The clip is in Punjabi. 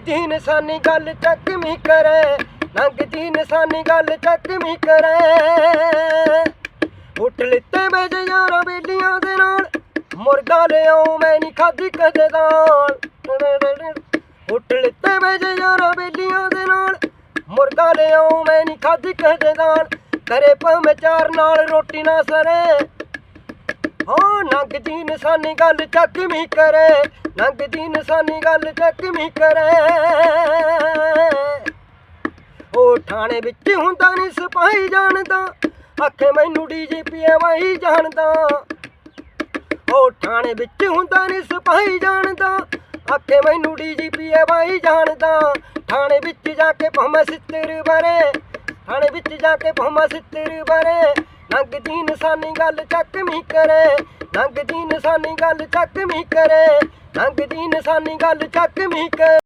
ਦੀ ਨਿਸ਼ਾਨੀ ਗੱਲ ਚੱਕਵੀਂ ਕਰੇ ਲੰਘਦੀ ਨਿਸ਼ਾਨੀ ਗੱਲ ਚੱਕਵੀਂ ਕਰੇ। ਉੱਠ ਲਿੱਤੇ ਵੇਜ ਯਾਰਾਂ ਬੇਲੀਆਂ ਦੇ ਨਾਲ, ਮੁਰਗਾ ਲਿਆਉ ਮੈਂ ਨਹੀਂ ਖਾਦੀ ਕਦੇ ਦਾਲ। ਉੱਠ ਲਿੱਤੇ ਵੇਜ ਯਾਰਾਂ ਬੇਲੀਆਂ ਦੇ ਨਾਲ, ਮੁਰਗਾ ਲਿਆਉ ਮੈਂ ਨਹੀਂ ਖਾਦੀ ਕਦੇ ਦਾਲ। ਕਰੇ ਭਾਵੇਂ ਚਾਰ ਨਾਲ ਰੋਟੀ ਨਾ ਸਰੇ ਹਾਂ ਨੰਗਦੀ ਨਿਸ਼ਾਨੀ ਗੱਲ ਚੱਕਵੀਂ ਕਰੇ, ਨੰਗਦੀ ਨਿਸ਼ਾਨੀ ਗੱਲ ਚੱਕਵੀਂ ਕਰੇ। ਉਹ ਥਾਣੇ ਵਿੱਚ ਹੁੰਦਾ ਨਹੀਂ ਸਿਪਾਹੀ ਜਾਣਦਾ, ਆਖੇ ਮੈਨੂੰ ਡੀਜੀਪੀ ਐਵਾਈ ਜਾਣਦਾ। ਉਹ ਥਾਣੇ ਵਿੱਚ ਹੁੰਦਾ ਨਹੀਂ ਸਿਪਾਹੀ ਜਾਣਦਾ, ਆਖੇ ਮੈਨੂੰ ਡੀਜੀਪੀ ਐਵਾਈ ਜਾਣਦਾ। ਥਾਣੇ ਵਿੱਚ ਜਾ ਕੇ ਭਮਾ ਸਿੱਤਰ ਬਾਰੇ, ਥਾਣੇ ਵਿੱਚ ਜਾ ਕੇ ਭਮਾ ਸਿੱਤਰ ਬਾਰੇ ਨੰਗਦੀ ਨਿਸ਼ਾਨੀ ਗੱਲ ਚੱਕ ਚੱਕਵੀਂ ਕਰੇ ਨੰਗਦੀ ਨਿਸ਼ਾਨੀ ਗੱਲ ਚੱਕ ਚੱਕਵੀਂ ਕਰੇ ਨੰਗਦੀ ਨਿਸ਼ਾਨੀ ਗੱਲ ਚੱਕ ਚੱਕਵੀਂ ਕਰੇ।